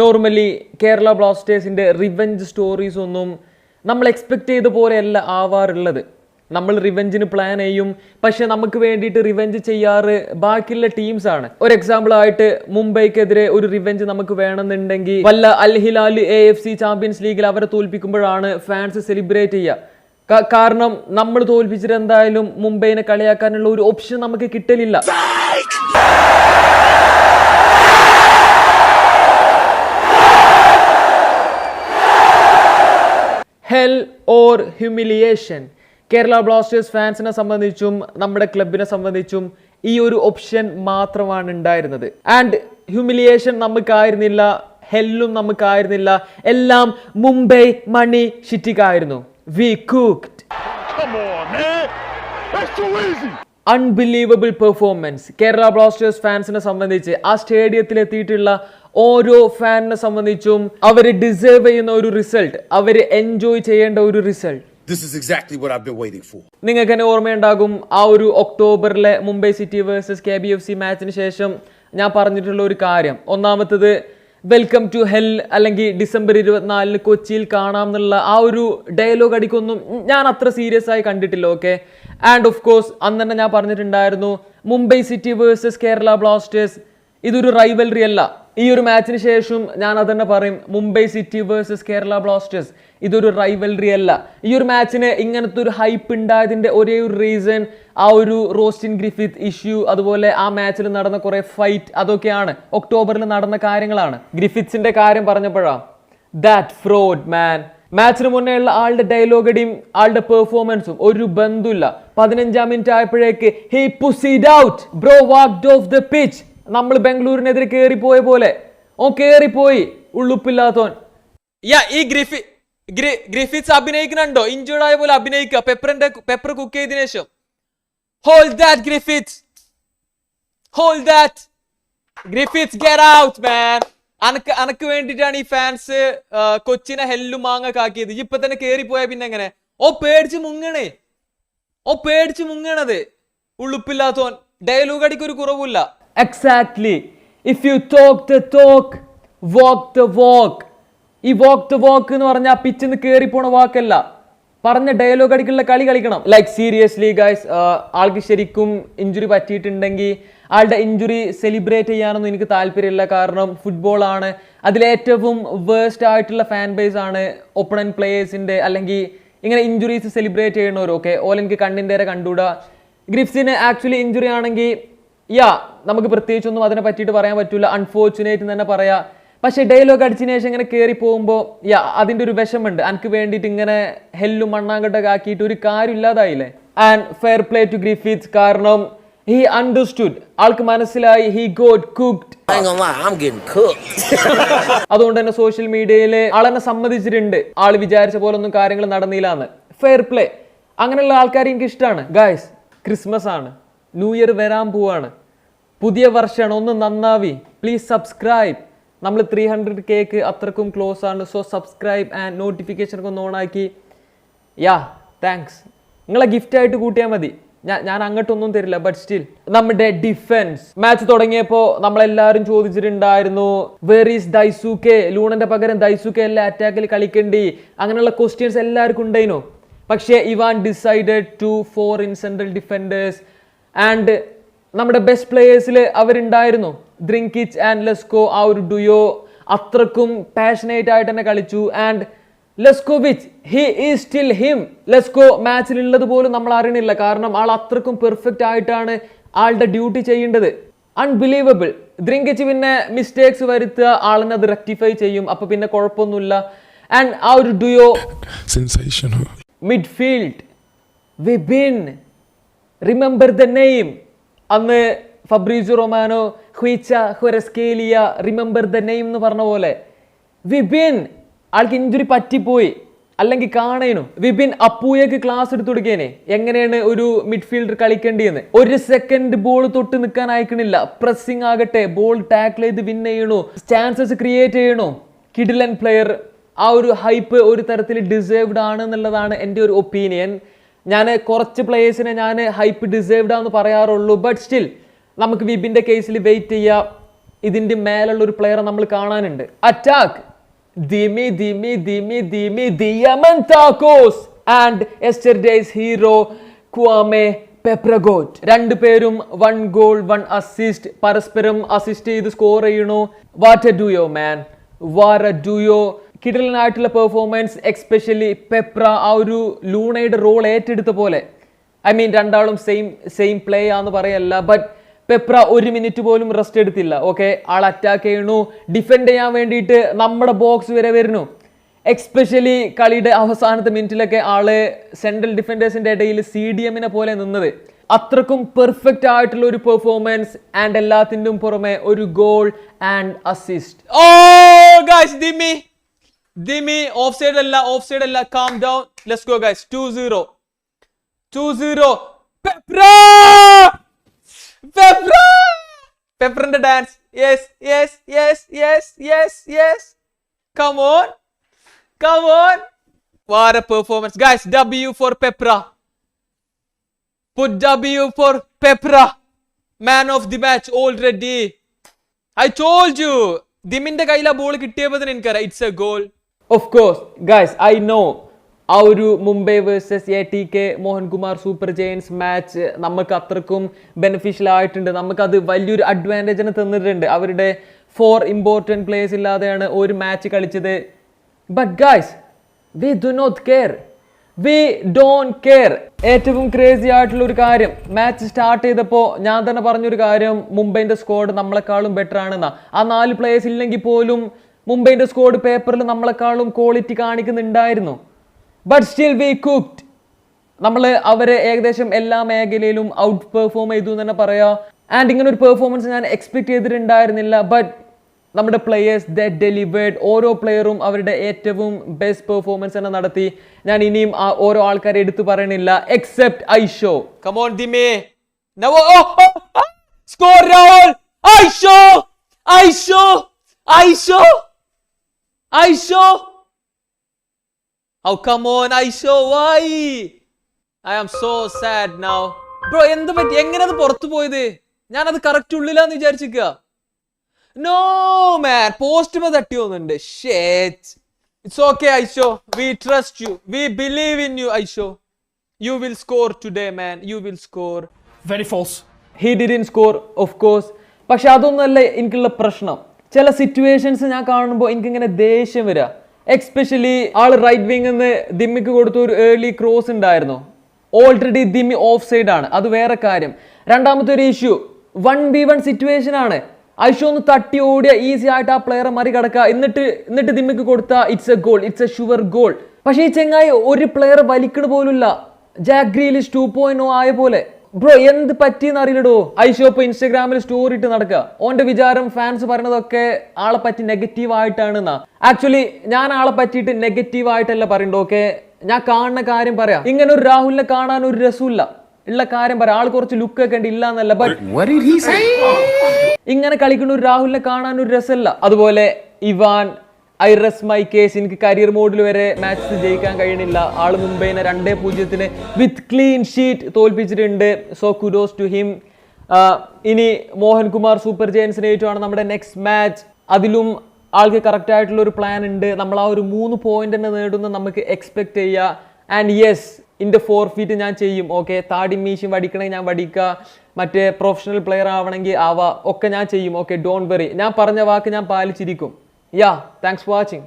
Normally Kerala ബ്ലാസ്റ്റേഴ്സിന്റെ revenge stories ഒന്നും നമ്മൾ എക്സ്പെക്ട് ചെയ്ത പോലെയല്ല ആവാറുള്ളത്. നമ്മൾ റിവെഞ്ചിന് പ്ലാൻ ചെയ്യും. പക്ഷെ നമുക്ക് വേണ്ടിയിട്ട് റിവെഞ്ച് ചെയ്യാറ് ബാക്കിയുള്ള ടീംസ് ആണ്. ഒരു എക്സാമ്പിൾ ആയിട്ട് മുംബൈക്കെതിരെ ഒരു റിവെഞ്ച് നമുക്ക് വേണമെന്നുണ്ടെങ്കിൽ വല്ല Al Hilal A F C champions ലീഗിൽ അവരെ തോൽപ്പിക്കുമ്പോഴാണ് ഫാൻസ് സെലിബ്രേറ്റ് ചെയ്യുക. കാരണം നമ്മൾ തോൽപ്പിച്ചിട്ട് എന്തായാലും മുംബൈനെ കളിയാക്കാനുള്ള ഒരു ഓപ്ഷൻ നമുക്ക് കിട്ടലില്ല. Hell or humiliation Kerala Blasters ഫാൻസിനെ സംബന്ധിച്ചും നമ്മുടെ ക്ലബിനെ സംബന്ധിച്ചും ഈ ഒരു ഓപ്ഷൻ മാത്രമാണ് ഉണ്ടായിരുന്നത്. ആൻഡ് ഹ്യൂമിലിയേഷൻ നമുക്കായിരുന്നില്ല ഹെല്ലും നമുക്കായിരുന്നില്ല എല്ലാം മുംബൈ മണി ഷിറ്റിക്കായിരുന്നു we cooked. Unbelievable performance Kerala Blasters ഫാൻസിനെ സംബന്ധിച്ച് ആ സ്റ്റേഡിയത്തിൽ എത്തിയിട്ടുള്ള ഓരോ ഫാനിനെ സംബന്ധിച്ചും അവർ ഡിസേർവ് ചെയ്യുന്ന ഒരു റിസൾട്ട് അവർ എൻജോയ് ചെയ്യേണ്ട ഒരു result This is exactly what I've been waiting for. നിങ്ങൾക്ക് തന്നെ ഓർമ്മയുണ്ടാകും ആ ഒരു ഒക്ടോബറിലെ Mumbai city versus K B F C മാച്ചിന് ശേഷം ഞാൻ പറഞ്ഞിട്ടുള്ള ഒരു കാര്യം. ഒന്നാമത്തത് വെൽക്കം ടു ഹെൽ അല്ലെങ്കിൽ ഡിസംബർ ഇരുപത്തിനാലിന് കൊച്ചിയിൽ കാണാം എന്നുള്ള ആ ഒരു ഡയലോഗ് അടിക്കൊന്നും ഞാൻ അത്ര സീരിയസ് ആയി കണ്ടിട്ടില്ല ഓക്കെ ആൻഡ് ഓഫ് കോഴ്സ് അന്ന് തന്നെ ഞാൻ പറഞ്ഞിട്ടുണ്ടായിരുന്നു Mumbai city versus Kerala Blasters ഇതൊരു റൈവൽറി അല്ല. ഈ ഒരു മാച്ചിന് ശേഷം ഞാൻ അതന്നെ പറയും Mumbai city versus Kerala Blasters ഇതൊരു റൈവൽറി അല്ല. ഈ ഒരു മാച്ചിന് ഇങ്ങനത്തെ ഒരു ഹൈപ്പ് ഉണ്ടായതിന്റെ ഒരേ ഒരു റീസൺ ആ ഒരു റോസ്റ്റിൻ ഗ്രിഫിത്ത് ഇഷ്യൂ അതുപോലെ ആ മാച്ചിൽ നടന്ന കുറേ ഫൈറ്റ് അതൊക്കെയാണ്. ഒക്ടോബറിൽ നടന്ന കാര്യങ്ങളാണ്. ഗ്രിഫിത്സിന്റെ കാര്യം പറഞ്ഞപ്പോഴാണ് ദാറ്റ് ഫ്രോഡ് മാൻ മാച്ചിന് മുന്നേ ഉള്ള ആളുടെ ഡയലോഗടിയും ആളുടെ പെർഫോമൻസും ഒരു ബന്ധമില്ല പതിനഞ്ചാം minute ആയപ്പോഴേക്ക് he pushed out bro walked off the pitch നമ്മൾ ബാംഗ്ലൂരിനെതിരെ കേറിപ്പോയ പോലെ. ഓ കേറിപ്പോയി ഉള്ളുപ്പില്ലാത്തോൻ. യാ ഈ ഗ്രിഫി ഗ്രി- ഗ്രിഫിത്സ് അഭിനയിക്കുന്നുണ്ടോ? ഇഞ്ചേർഡ് ആയ പോലെ അഭിനയിക്കുക. പെപ്പറിന്റെ പെപ്പർ കുക്ക് ചെയ്തതിനു ശേഷം. Hole that Griffiths hole that Griffiths get out man അനക്ക് അനക്ക് വേണ്ടിയിട്ടാണ് ഈ ഫാൻസ് കൊച്ചിനെ ഹെല്ലും മാങ്ങ കാക്കിയത്. ഇപ്പൊ തന്നെ കേറിപ്പോയാ പിന്നെ എങ്ങനെ? ഓ പേടിച്ച് മുങ്ങണേ. ഓ പേടിച്ച് മുങ്ങണത്. ഉള്ളുപ്പില്ലാത്തോൻ. ഡയലോഗ് അടിക്കൊരു കുറവില്ല exactly if you talk the talk walk the walk ഈ വാക്ക് ദ വാക്ക് എന്ന് പറഞ്ഞാൽ പിച്ചിന്ന് കയറി പോണ വാക്കല്ല. പറഞ്ഞ ഡയലോഗ് അടിക്കുള്ള കളി കളിക്കണം. ലൈക്ക് സീരിയസ്ലി ഗൈസ് ആൾക്ക് ശരിക്കും ഇഞ്ചുറി പറ്റിയിട്ടുണ്ടെങ്കിൽ ആളുടെ ഇഞ്ചുറി സെലിബ്രേറ്റ് ചെയ്യാനൊന്നും എനിക്ക് താല്പര്യമില്ല. കാരണം ഫുട്ബോൾ ആണ്. അതിലേറ്റവും വേഴ്സ്റ്റ് ആയിട്ടുള്ള ഫാൻ ബേസ് ആണ് ഒപ്പണൻ പ്ലേയേഴ്സിന്റെ അല്ലെങ്കിൽ ഇങ്ങനെ ഇഞ്ചുറീസ് സെലിബ്രേറ്റ് ചെയ്യണവരും ഓക്കെ ഓലെനിക്ക് കണ്ണിന്റെ കണ്ടുകൂടാ. ഗ്രിഫ്സിന് ആക്ച്വലി ഇഞ്ചുറി ആണെങ്കിൽ യാ നമുക്ക് പ്രത്യേകിച്ചൊന്നും അതിനെ പറ്റിയിട്ട് പറയാൻ പറ്റില്ല അൺഫോർച്ചുനേറ്റ് എന്ന് തന്നെ പറയാ. പക്ഷേ ഡയലോഗ് അടിച്ചതിന് ശേഷം ഇങ്ങനെ കയറി പോകുമ്പോൾ യാ അതിന്റെ ഒരു വിഷമുണ്ട് എനിക്ക് വേണ്ടിയിട്ട് ഇങ്ങനെ ഹെല്ലും മണ്ണാങ്കട്ടൊക്കെ ആക്കിയിട്ട് ഒരു കാര്യം ഇല്ലാതായില്ലേ? And fair play to Griffiths കാരണം ഹി അണ്ടർസ്റ്റുഡ് ആൾക്ക് മനസ്സിലായി ഹി ഗോഡ് കുക്ഡ്. അതുകൊണ്ട് തന്നെ സോഷ്യൽ മീഡിയയിൽ ആളെന്നെ സമ്മതിച്ചിട്ടുണ്ട്. ആൾ വിചാരിച്ച പോലെ ഒന്നും കാര്യങ്ങൾ നടന്നില്ലാന്ന് ഫെയർ പ്ലേ അങ്ങനെയുള്ള ആൾക്കാരെ എനിക്ക് ഇഷ്ടമാണ് ഗായ്സ് ക്രിസ്മസ് ആണ്. ന്യൂ ഇയർ വരാൻ പോവാണ്. പുതിയ വർഷമാണ് ഒന്ന് നന്നാവി. പ്ലീസ് സബ്സ്ക്രൈബ് നമ്മൾ ത്രീ ഹൺഡ്രഡ് കേക്ക് അത്രക്കും ക്ലോസ് ആണ്. സോ സബ്സ്ക്രൈബ് ആൻഡ് നോട്ടിഫിക്കേഷൻ ഒക്കെ ഒന്ന് ഓണാക്കി യാ താങ്ക്സ് നിങ്ങളെ ഗിഫ്റ്റ് ആയിട്ട് കൂട്ടിയാൽ മതി. ഞാൻ ഞാൻ അങ്ങോട്ടൊന്നും തരില്ല ബട്ട് സ്റ്റിൽ നമ്മുടെ ഡിഫൻസ് മാച്ച് തുടങ്ങിയപ്പോൾ നമ്മളെല്ലാവരും ചോദിച്ചിട്ടുണ്ടായിരുന്നു വേർ ഈസ് ദൈസൂക്കെ ലൂണന്റെ പകരം ദൈസൂക്കെ എല്ലാം അറ്റാക്കിൽ കളിക്കണ്ടി? അങ്ങനെയുള്ള ക്വസ്റ്റ്യൻസ് എല്ലാവർക്കും ഉണ്ടായിരുന്നു പക്ഷേ Ivan decided to four in central defenders and നമ്മുടെ ബെസ്റ്റ് പ്ലേയേഴ്സിൽ അവരുണ്ടായിരുന്നു. ദ്രിങ്കിച്ച് ആൻഡ് ലെസ്കോ ആ ഒരു ഡുയോ അത്രക്കും പാഷനേറ്റ് ആയിട്ട് തന്നെ കളിച്ചു. And Leskovic he is still him Lesko മാച്ചിൽ ഉള്ളത് പോലും നമ്മൾ അറിയണില്ല. കാരണം ആൾ അത്രക്കും പെർഫെക്റ്റ് ആയിട്ടാണ് ആളുടെ ഡ്യൂട്ടി ചെയ്യേണ്ടത്. അൺബിലീവബിൾ ദ്രിങ്കിച്ച് പിന്നെ മിസ്റ്റേക്സ് വരുത്തുക ആളിനെ അത് റെക്ടിഫൈ ചെയ്യും. അപ്പൊ പിന്നെ കുഴപ്പമൊന്നുമില്ല. ആൻഡ് ആ ഒരു duo. Midfield Vibin remember the name അന്ന് ഫബ്രീജു റൊമാനോ ഹുയിച്ച ഹുരസ്കേലിയ റിമെമ്പർ ദ നെയിം എന്ന് പറഞ്ഞ പോലെ വിബിൻ ആൾക്ക് ഇഞ്ചുറി പറ്റിപ്പോയി. അല്ലെങ്കിൽ കാണേനു. വിപിൻ അപ്പൂയക്ക് ക്ലാസ് എടുത്തു കൊടുക്കേനെ. എങ്ങനെയാണ് ഒരു മിഡ്ഫീൽഡർ കളിക്കേണ്ടിയെന്ന് ഒരു സെക്കൻഡ് ബോൾ തൊട്ട് നിൽക്കാൻ അയക്കണില്ല. പ്രസ്സിംഗ് ആകട്ടെ ബോൾ ടാക്കിൾ ചെയ്ത് വിൻ ചെയ്യണു. ചാൻസസ് ക്രിയേറ്റ് ചെയ്യണു. കിഡിലൻ പ്ലെയർ ആ ഒരു ഹൈപ്പ് ഒരു തരത്തിൽ ഡിസേർവ്ഡ് ആണ് എന്നുള്ളതാണ് എന്റെ ഒരു ഒപ്പീനിയൻ ഞാൻ കുറച്ച് പ്ലേയേഴ്സിനെ ഞാൻ ഹൈപ്പ് ഡിസേർവ്ഡ് ആണെന്ന് പറയാറുള്ളൂ. ബട്ട് സ്റ്റിൽ നമുക്ക് വിബിന്റെ കേസിൽ വെയിറ്റ് ചെയ്യാം. ഇതിന്റെ മേലുള്ള ഒരു പ്ലെയറെ നമ്മൾ കാണാനുണ്ട്. Attack Dimi Dimi Dimi Dimi Diamantakos and yesterday's hero Kwame പെപ്രഗോറ്റ് രണ്ടുപേരും വൺ ഗോൾ വൺ അസിസ്റ്റ് പരസ്പരം അസിസ്റ്റ് ചെയ്ത് സ്കോർ ചെയ്യണു what do you man Vara do യോ കിടലനായിട്ടുള്ള പെർഫോമൻസ് എക്സ്പെഷ്യലി പെപ്ര ആ ഒരു ലൂണയുടെ റോൾ ഏറ്റെടുത്ത പോലെ. ഐ മീൻ രണ്ടാളും സെയിം സെയിം പ്ലേ ആന്ന് പറയല്ല ബട്ട് പെപ്ര ഒരു മിനിറ്റ് പോലും റെസ്റ്റ് എടുത്തില്ല ഓക്കെ ആൾ അറ്റാക്ക് ചെയ്യണു ഡിഫെൻഡ് ചെയ്യാൻ വേണ്ടിയിട്ട് നമ്മുടെ ബോക്സ് വരെ വരുന്നു. എക്സ്പെഷ്യലി കളിയുടെ അവസാനത്തെ മിനിറ്റിലൊക്കെ ആൾ സെൻട്രൽ ഡിഫൻഡേഴ്സിന്റെ ഇടയിൽ സി ഡി എമ്മിനെ പോലെ നിന്നത്. അത്രക്കും പെർഫെക്റ്റ് ആയിട്ടുള്ള ഒരു പെർഫോമൻസ് ആൻഡ് എല്ലാത്തിന്റെ പുറമെ ഒരു goal and assist oh guys Dimi Dimi offside അല്ല. ഓഫ് സൈഡ് അല്ല calm down let's go guys 2-0 2-0 Peprah Peprah പെപ്രന്റെ dance yes yes yes yes yes yes come on come on a performance guys W for Peprah put W for Peprah man of the match already I told you ദിമിന്റെ കയ്യിൽ ആ ball കിട്ടിയപ്പോൾ തന്നെ എനിക്കറിയാം. It's a goal of course guys I no ആ ഒരു Mumbai versus A T K Mohankumar super giants match നമുക്ക് അത്രക്കും beneficial ആയിട്ടുണ്ട്. നമുക്കത് വലിയൊരു അഡ്വാന്റേജിന് തന്നിട്ടുണ്ട്. അവരുടെ ഫോർ ഇമ്പോർട്ടന്റ് പ്ലേയേഴ്സ് ഇല്ലാതെയാണ് ഒരു മാച്ച് കളിച്ചത്. But guys we do not care we don't care ഏറ്റവും ക്രേസി ആയിട്ടുള്ള ഒരു കാര്യം മാച്ച് സ്റ്റാർട്ട് ചെയ്തപ്പോൾ ഞാൻ തന്നെ പറഞ്ഞൊരു കാര്യം മുംബൈന്റെ സ്ക്വാഡ് നമ്മളെക്കാളും ബെറ്റർ ആണെന്നാ. ആ നാല് പ്ലേയേഴ്സ് ഇല്ലെങ്കിൽ പോലും മുംബൈന്റെ സ്കോഡ് പേപ്പറിൽ നമ്മളെക്കാളും ക്വാളിറ്റി കാണിക്കുന്നുണ്ടായിരുന്നു. ബട്ട് സ്റ്റിൽ വി കുക്ഡ് നമ്മൾ അവരെ ഏകദേശം എല്ലാ മേഖലയിലും ഔട്ട് പെർഫോം ചെയ്തു എന്ന് തന്നെ പറയാം. ആൻഡ് ഇങ്ങനെ ഒരു പെർഫോമൻസ് ഞാൻ എക്സ്പെക്ട് ചെയ്തിട്ടുണ്ടായിരുന്നില്ല. ബട്ട് നമ്മുടെ പ്ലെയേഴ്സ് ദ ഡെലിവേർഡ് ഓരോ പ്ലെയറും അവരുടെ ഏറ്റവും ബെസ്റ്റ് പെർഫോമൻസ് തന്നെ നടത്തി. ഞാൻ ഇനിയും ഓരോ ആൾക്കാരെ എടുത്തു പറയണില്ല. എക്സെപ്റ്റ് ഐഷോ കമോൺ ദിമേ സ്കോർ ഐഷോ ഐഷോ ഐഷോ ഐഷോ Oh, come on, Aisho, why? I am so sad now. Bro എന്ത് പറ്റി? എങ്ങനെ അത് പുറത്തു പോയത്? ഞാനത് കറക്റ്റ് ഉള്ളിലാന്ന് വിചാരിച്ചിക്ക. നോ മാൻ പോസ്റ്റുമ തട്ടി പോകുന്നുണ്ട് shit it's okay ഐഷോ we trust you we believe in you ഐഷോ you will score today man you will score very false. He didn't score of course പക്ഷെ അതൊന്നല്ല എനിക്കുള്ള പ്രശ്നം. ചില സിറ്റുവേഷൻസ് ഞാൻ കാണുമ്പോൾ എനിക്കിങ്ങനെ ദേഷ്യം വരിക എക്സ്പെഷ്യലി ആൾ റൈറ്റ് വിങ് എന്ന് ദിമ്മിക്ക് കൊടുത്ത ഒരു ഏർലി ക്രോസ് ഉണ്ടായിരുന്നു. ഓൾറെഡി ദിമ്മി ഓഫ് സൈഡ് ആണ്. അത് വേറെ കാര്യം. രണ്ടാമത്തെ ഒരു issue one v one situation ആണ്. ഐഷോ ഒന്ന് തട്ടി ഓടിയ ഈസി ആയിട്ട് ആ പ്ലെയറെ മറികടക്കുക എന്നിട്ട് എന്നിട്ട് ദിമ്മിക്ക് കൊടുത്ത it's a goal it's a sure goal പക്ഷേ ഈ ചെങ്ങായി ഒരു പ്ലെയർ വലിക്കണ പോലുമില്ല. ജാഗ്രീലിസ് ടു പോയിന്റ് ആയ പോലെ. ബ്രോ എന്ത് പറ്റിയെന്ന് അറിയില്ലടോ. ഐഷോ ഇപ്പൊ ഇൻസ്റ്റാഗ്രാമിൽ സ്റ്റോറി ഇട്ട് നടക്കുക ഓന്റെ വിചാരം ഫാൻസ് പറയുന്നതൊക്കെ ആളെ പറ്റി നെഗറ്റീവ് ആയിട്ടാണെന്നാ. ആക്ച്വലി ഞാൻ ആളെ പറ്റിയിട്ട് നെഗറ്റീവ് ആയിട്ടല്ല പറയണ്ടോ ഓക്കെ ഞാൻ കാണുന്ന കാര്യം പറയാം. ഇങ്ങനെ ഒരു രാഹുലിനെ കാണാൻ ഒരു രസമില്ല ഉള്ള കാര്യം പറയാം. ആൾ കുറച്ച് ലുക്ക് ഒക്കെ ഉണ്ട് ഇല്ല എന്നല്ല ബട്ട്? ഇങ്ങനെ കളിക്കുന്ന ഒരു രാഹുലിനെ കാണാൻ ഒരു രസമല്ല. അതുപോലെ even I rest my case. എനിക്ക് കരിയർ മോഡിൽ വരെ മാച്ച് ജയിക്കാൻ കഴിയണില്ല ആൾ മുംബൈനെ രണ്ടേ പൂജ്യത്തിന് വിത്ത് ക്ലീൻ ഷീറ്റ് തോൽപ്പിച്ചിട്ടുണ്ട്. സോ കുഡോസ് ടു ഹിം ഇനി മോഹൻകുമാർ സൂപ്പർ ജയൻസിനെ ഏറ്റുമാണ് നമ്മുടെ നെക്സ്റ്റ് മാച്ച് അതിലും ആൾക്ക് കറക്റ്റ് ആയിട്ടുള്ള ഒരു പ്ലാൻ ഉണ്ട്. നമ്മൾ ആ ഒരു മൂന്ന് പോയിന്റ് തന്നെ നേടുന്ന നമുക്ക് എക്സ്പെക്ട് ചെയ്യുക ആൻഡ് യെസ് ഇന്റെ ഫോർ ഫീറ്റ് ഞാൻ ചെയ്യും. ഓക്കെ താടി മീശും വടിക്കണമെങ്കിൽ ഞാൻ വടിക്കുക. മറ്റേ പ്രൊഫഷണൽ പ്ലെയർ ആവണമെങ്കിൽ ആവാ. ഒക്കെ ഞാൻ ചെയ്യും. ഓക്കെ ഡോണ്ട് വെറി ഞാൻ പറഞ്ഞ വാക്ക് ഞാൻ പാലിച്ചിരിക്കും. Yeah thanks for watching